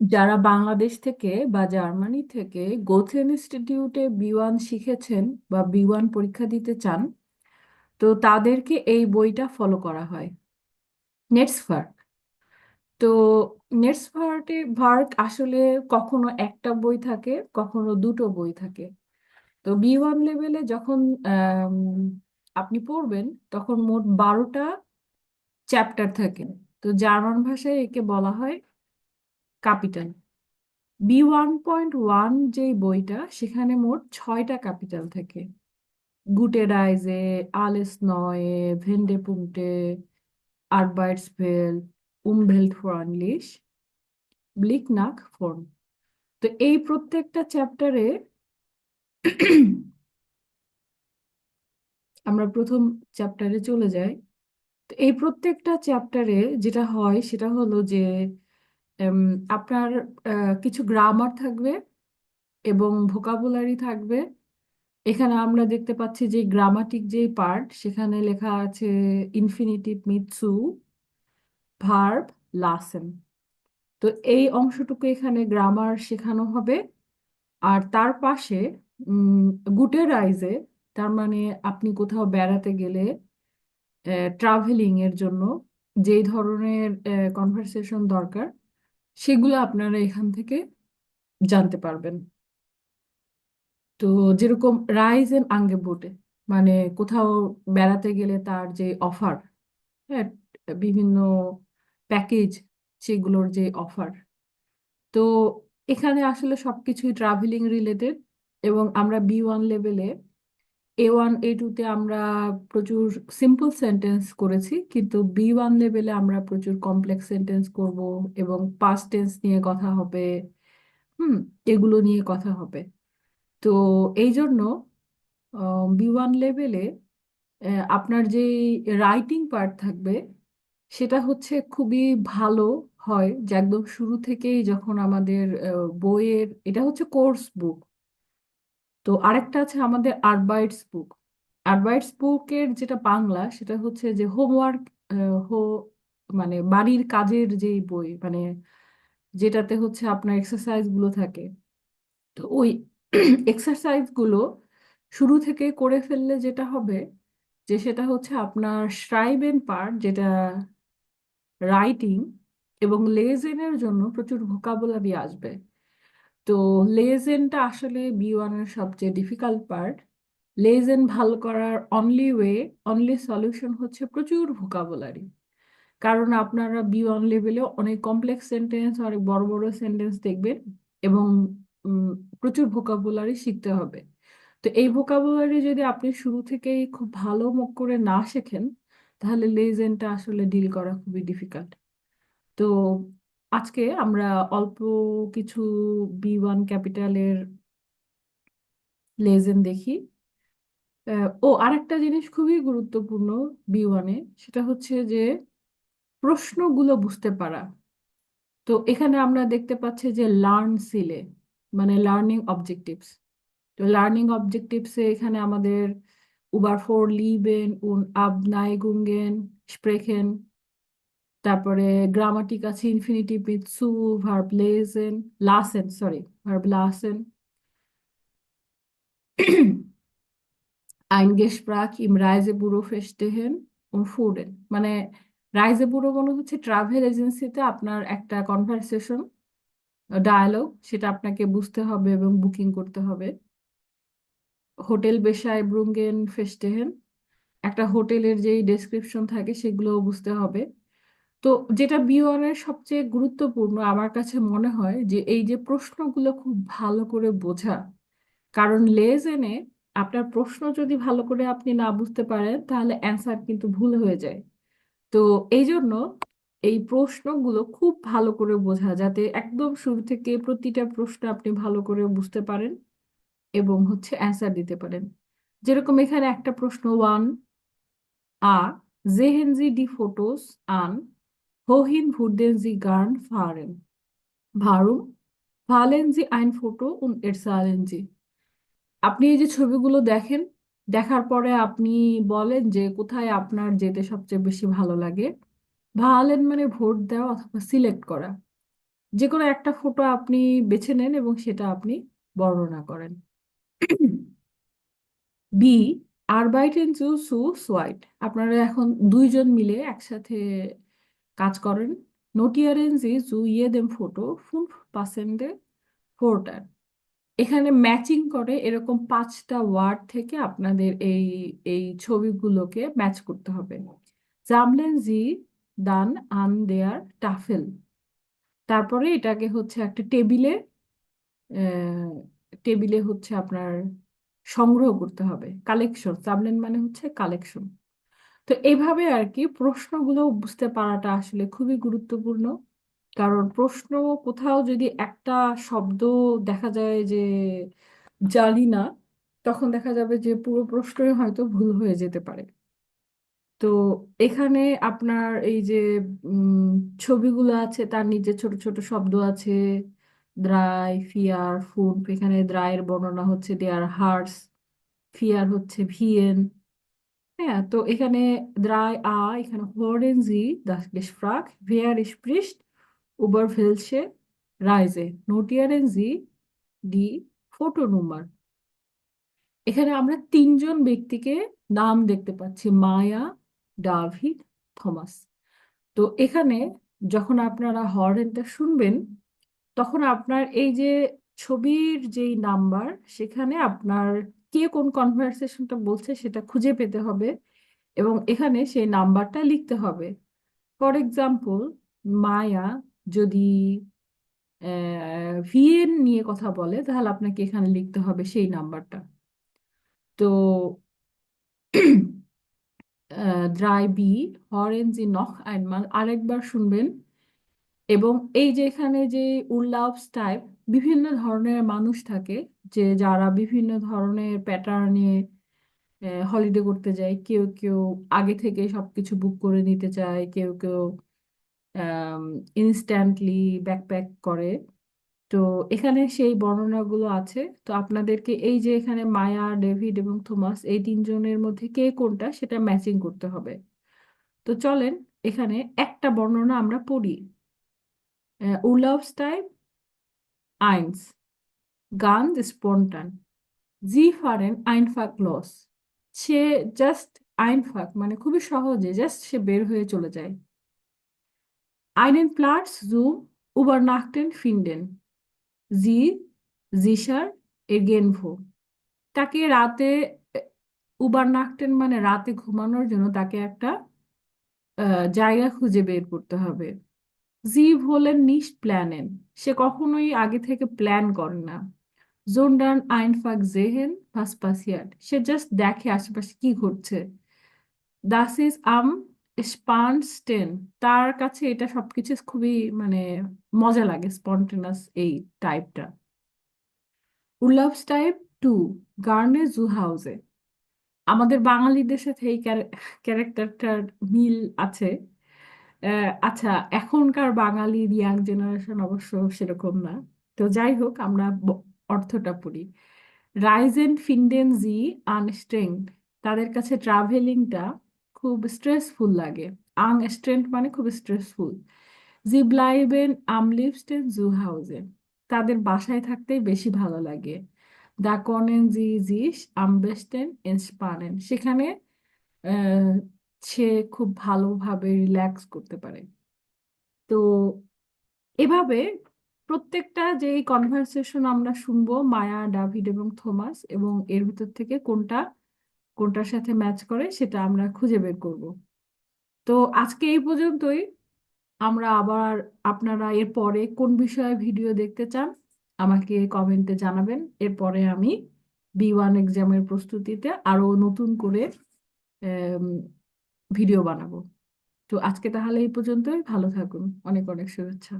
যারা বাংলাদেশ থেকে বা জার্মানি থেকে গোথেন ইনস্টিটিউটে বি ওয়ান শিখেছেন বা বি ওয়ান পরীক্ষা দিতে চান, তো তাদেরকে এই বইটা ফলো করা হয়। নেটসভার্ট তো নেটসভার্টে ভার্ক আসলে কখনো একটা বই থাকে, কখনো দুটো বই থাকে। তো বি ওয়ান লেভেলে যখন আপনি পড়বেন, তখন মোট বারোটা চ্যাপ্টার থাকে। তো জার্মান ভাষায় একে বলা হয় capital. B one point one যে বইটা, সেখানে মোট ছয়টা ক্যাপিটাল থাকে। গুটে রাইজে আলেস নয়ে ভেন্ডে পুন্টে আরবাইটসভেল, উমভেল্ট ফ্রনলিশ ব্লিক নাক ফর্ন তো এই প্রত্যেকটা চ্যাপ্টারে আমরা প্রথম চ্যাপ্টারে চলে যাই। তো এই প্রত্যেকটা চ্যাপ্টারে যেটা হয়, সেটা হলো যে আপনার কিছু গ্রামার থাকবে এবং ভোকাবুলারি থাকবে। এখানে আমরা দেখতে পাচ্ছি যে গ্রামাটিক যে পার্ট সেখানে লেখা আছে ইনফিনিটিভ মিৎসু ভার্ব লাসেন তো এই অংশটুকু এখানে গ্রামার শেখানো হবে। আর তার পাশে গুটেরাইজে তার মানে আপনি কোথাও বেড়াতে গেলে ট্রাভেলিং এর জন্য যেই ধরনের কনভারসেশন দরকার সেগুলো আপনারা এখান থেকে জানতে পারবেন। তো যেরকম রাইজ এন্ড আঙ্গেবোটে মানে কোথাও বেড়াতে গেলে তার যে অফার হ্যাঁ বিভিন্ন প্যাকেজ সেগুলোর যে অফার। তো এখানে আসলে সবকিছুই ট্রাভেলিং রিলেটেড এবং আমরা বি ওয়ান লেভেলে এ ওয়ান এ টুতে আমরা প্রচুর সিম্পল সেন্টেন্স করেছি, কিন্তু বি ওয়ান লেভেলে আমরা প্রচুর কমপ্লেক্স সেন্টেন্স করব এবং পাস্ট টেন্স নিয়ে কথা হবে, হুম, এগুলো নিয়ে কথা হবে। তো এই জন্য বি ওয়ান লেভেলে আপনার যে রাইটিং পার্ট থাকবে, সেটা হচ্ছে খুবই ভালো হয় যে একদম শুরু থেকেই যখন আমাদের বইয়ের, এটা হচ্ছে কোর্স বুক তো আরেকটা আছে আমাদের আরবাইটস বুক আরবাইটস বুকের যেটা বাংলা, সেটা হচ্ছে যে হোমওয়ার্ক হো মানে বাড়ির কাজের যেই বই মানে যেটাতে হচ্ছে আপনার এক্সারসাইজগুলো থাকে। তো ওই এক্সারসাইজগুলো শুরু থেকে করে ফেললে যেটা হবে, যে সেটা হচ্ছে আপনার শ্রাইবেন পার্ট যেটা রাইটিং এবং লেজেনের জন্য প্রচুর ভোকাবুলারি আসবে। তো লেজেনটা আসলে বি ওয়ানের সবচেয়ে ডিফিকাল্ট পার্ট লেজেন ভালো করার অনলি ওয়ে অনলি সলিউশন হচ্ছে প্রচুর ভোকাবুলারি কারণ আপনারা বি ওয়ান লেভেলে অনেক কমপ্লেক্স সেন্টেন্স অনেক বড় বড় সেন্টেন্স দেখবেন এবং প্রচুর ভোকাবুলারি শিখতে হবে। তো এই ভোকাবুলারি যদি আপনি শুরু থেকেই খুব ভালো মুখ করে না শেখেন, তাহলে লেজেনটা আসলে ডিল করা খুবই ডিফিকাল্ট তো আজকে আমরা অল্প কিছু বি ওয়ান ক্যাপিটালের লেজেন দেখি। ও আরেকটা জিনিস খুবই গুরুত্বপূর্ণ বি ওয়ানে সেটা হচ্ছে যে প্রশ্নগুলো বুঝতে পারা। তো এখানে আমরা দেখতে পাচ্ছি যে লার্ন সিলে মানে লার্নিং অবজেক্টিভস তো লার্নিং অবজেক্টিভসে এখানে আমাদের উবার ফোর লিবেন উন আবনাইগুঙ্গেন স্প্রেখেন তারপরে গ্রামাটিক আছে ইনফিনিটিভ উইথ সু ভার্ব লেসেন লাসেন সরি ভার্ব লাসেন Eingesprach im Reisebüro verstehen und fuhren. মানে রাইজেবুড়ো মনে হচ্ছে ট্রাভেল এজেন্সিতে আপনার একটা কনভারসেশন ডায়ালগ সেটা আপনাকে বুঝতে হবে এবং বুকিং করতে হবে। হোটেল বেশায় ব্রুঙ্গেন ফেস্টেহেন, একটা হোটেলের যেই ডেসক্রিপশন থাকে সেগুলো বুঝতে হবে। তো যেটা বিওয়ানের সবচেয়ে গুরুত্বপূর্ণ আমার কাছে মনে হয় যে এই যে প্রশ্নগুলো খুব ভালো করে বোঝা, কারণ লেজেনে আপনার প্রশ্ন যদি ভালো করে আপনি না বুঝতে পারেন, তাহলে অ্যান্সার কিন্তু ভুল হয়ে যায় তো এই জন্য এই প্রশ্নগুলো খুব ভালো করে বোঝা যাতে একদম শুরু থেকে প্রতিটা প্রশ্ন আপনি ভালো করে বুঝতে পারেন এবং হচ্ছে অ্যান্সার দিতে পারেন যেরকম এখানে একটা প্রশ্ন, one a Sie die Fotos an? Wohin würden Sie gern fahren? Warum? Wählen Sie ein Foto und erzählen Sie. আপনি এই যে ছবিগুলো দেখেন, দেখার পরে আপনি বলেন যে কোথায় আপনার যেতে সবচেয়ে বেশি ভালো লাগে ভালেন মানে ভোট দেওয়া অথবা সিলেক্ট করা যে কোনো একটা ফটো আপনি বেছে নেন এবং সেটা আপনি বর্ণনা করেন বি আরবাইটেন জু সু সোয়াইট আপনারা এখন দুইজন মিলে একসাথে কাজ করেন। নোটিয়ারেন জি জু ইয়ে দেম ফটো, ফুন পাসেন্ডে ফোরটার। এখানে ম্যাচিং করে এরকম পাঁচটা ওয়ার্ড থেকে আপনাদের এই এই ছবিগুলোকে ম্যাচ করতে হবে। জামলেন জি, দান, আন, দেয়ার, টাফেল। তারপরে এটাকে হচ্ছে একটা টেবিলে টেবিলে হচ্ছে আপনার সংগ্রহ করতে হবে। কালেকশন সাবলেন মানে হচ্ছে কালেকশন। তো এইভাবে আর কি প্রশ্নগুলো বুঝতে পারাটা আসলে খুবই গুরুত্বপূর্ণ। কারণ প্রশ্ন কোথাও যদি একটা শব্দ দেখা যায় যে জানি না, তখন দেখা যাবে যে পুরো প্রশ্নই হয়তো ভুল হয়ে যেতে পারে। তো এখানে আপনার এই যে ছবিগুলো আছে, তার নিচে ছোট ছোট শব্দ আছে, দ্রাই ফিয়ার ফুড এখানে দ্রায়ের বর্ণনা হচ্ছে দেয়ার হার্টস ফিয়ার হচ্ছে ভিয়েন হ্যাঁ তো এখানে drei A, এখানে hören Sie das Gespräch, wer spricht über welche Reise? Notieren Sie die Fotonummer. এখানে আমরা তিনজন ব্যক্তিকে নাম দেখতে পাচ্ছি মায়া ডাভিড থমাস তো এখানে যখন আপনারা হরেনটা শুনবেন তখন আপনার এই যে ছবির যেই নাম্বার সেখানে আপনার কে কোন কনভারসেশনটা বলছে সেটা খুঁজে পেতে হবে এবং এখানে সেই নাম্বারটা লিখতে হবে। ফর এক্সাম্পল মায়া যদি ভিএন নিয়ে কথা বলে, তাহলে আপনাকে এখানে লিখতে হবে সেই নাম্বারটা তো ড্রাই বি হরেন জি নখ, আইনমাল, আরেকবার শুনবেন। এবং এই যে এখানে যে উল্লাফ টাইপ বিভিন্ন ধরনের মানুষ থাকে যে যারা বিভিন্ন ধরনের প্যাটার্নে হলিডে করতে যায়। কেউ কেউ আগে থেকে সবকিছু বুক করে নিতে চায়, কেউ কেউ ইনস্ট্যান্টলি ব্যাকপ্যাক করে। তো এখানে সেই বর্ণনাগুলো আছে। তো আপনাদেরকে এই যে এখানে মায়া, ডেভিড এবং থমাস, এই তিনজনের মধ্যে কে কোনটা সেটা ম্যাচিং করতে হবে। তো চলেন এখানে একটা বর্ণনা আমরা পড়ি। Urlaubstype 1 ganz spontan Sie fahren einfach los সে জাস্ট আইনফাক মানে খুবই সহজে জাস্ট সে বের হয়ে চলে যায় einen Platz zum Übernachten finden Sie sicher irgendwo তাকে রাতে উবারনাকটেন মানে রাতে ঘুমানোর জন্য তাকে একটা জায়গা খুঁজে বের করতে হবে জি হলেন নিস্ট প্ল্যানেন। সে কখনোই আগে থেকে প্ল্যান করে না। জোনডান আইনফাক জেহেন ভাস পাসিয়াট সে জাস্ট দেখে আশেপাশে কি ঘটছে। দাস ইজ আম স্পানস্টেন তার কাছে এটা সবকিছু খুবই মানে মজা লাগে স্পন্টেনাস এই টাইপটা। উল্লাভস টাইপ টু গার্নে জু হাউসে। আমাদের বাঙালিদের সাথে এই ক্যারেক্টারটার মিল আছে। আচ্ছা এখনকার বাঙালির ইয়াং জেনারেশন অবশ্য সেরকম না। তো যাই হোক, আমরা অর্থটা পড়ি। রাইজেন ফিন্ডেন জি আনস্ট্রেংড তাদের কাছে ট্রাভেলিংটা খুব স্ট্রেসফুল লাগে। আনস্ট্রেংড মানে খুব স্ট্রেসফুল জি ব্লাইবেন আম লিভস্টেন জু হাউসে তাদের বাসায় থাকতেই বেশি ভালো লাগে। দা কনেন জি জিস আম বেস্টেন ইন্সপানেন সেখানে সে খুব ভালোভাবে রিল্যাক্স করতে পারে। তো এভাবে প্রত্যেকটা যে কনভারসেশন আমরা শুনব, মায়া, ডাভিড এবং থমাস, এবং এর ভিতর থেকে কোনটা, কোনটার সাথে ম্যাচ করে সেটা আমরা খুঁজে বের করব। তো আজকে এই পর্যন্তই। আমরা আবার আপনারা এর পরে কোন বিষয়ে ভিডিও দেখতে চান, আমাকে কমেন্টে জানাবেন। এরপরে আমি বি ওয়ান এক্সামের প্রস্তুতিতে আরও নতুন করে ভিডিও বানাবো। তো আজকে তাহলে এই পর্যন্তই। ভালো থাকুন। অনেক অনেক শুভেচ্ছা।